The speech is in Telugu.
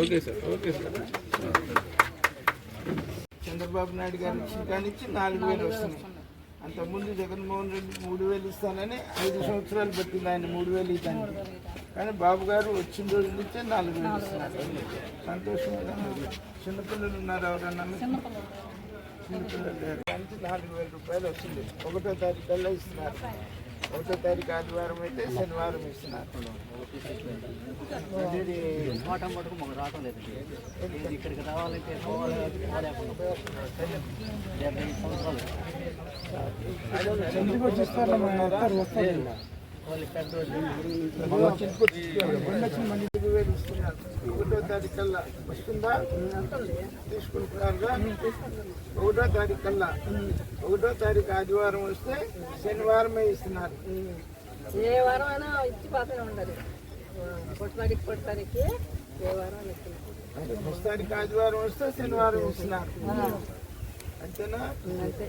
Okay sir okay sir. Chandrababu Naidu గారు ఇచ్చిన కానిచ్చి నాలుగు వేలు వస్తున్నాయి. అంతకుముందు జగన్మోహన్ రెడ్డి మూడు వేలు ఇస్తానని ఐదు సంవత్సరాలు పట్టింది ఆయన మూడు వేలు ఇవ్వడానికి. కానీ బాబు గారు వచ్చిన రోజు నుంచే నాలుగు వేలు ఇస్తున్నారు. సంతోషం చిన్నపిల్లలు ఉన్నారు ఎవరన్నా? నాలుగు వేల రూపాయలు వస్తుంది ఒకటో తారీఖు కల్లా ఇస్తున్నారు. ఒకటో తారీఖు ఆదివారం అయితే శనివారం ఇస్తున్నారు. ఇక్కడికి రావాలంటే సంవత్సరాలు. తారీఖు కల్లా వస్తుందా? తీసుకుంటున్నారుగా? ఒకటో తారీఖు కల్లా. ఒకటో తారీఖు ఆదివారం వస్తే శనివారమే ఇస్తున్నారు. ఏ వారం అయినా ఇచ్చి పాసనే ఉండాలి కొట్టడానికి కొట్టడానికి ఏ వారం అయినా ఇస్తున్నారు. ఫస్ట్ తారీఖు ఆదివారం వస్తే శనివారం ఇస్తున్నారు. అంతేనా? అంతే.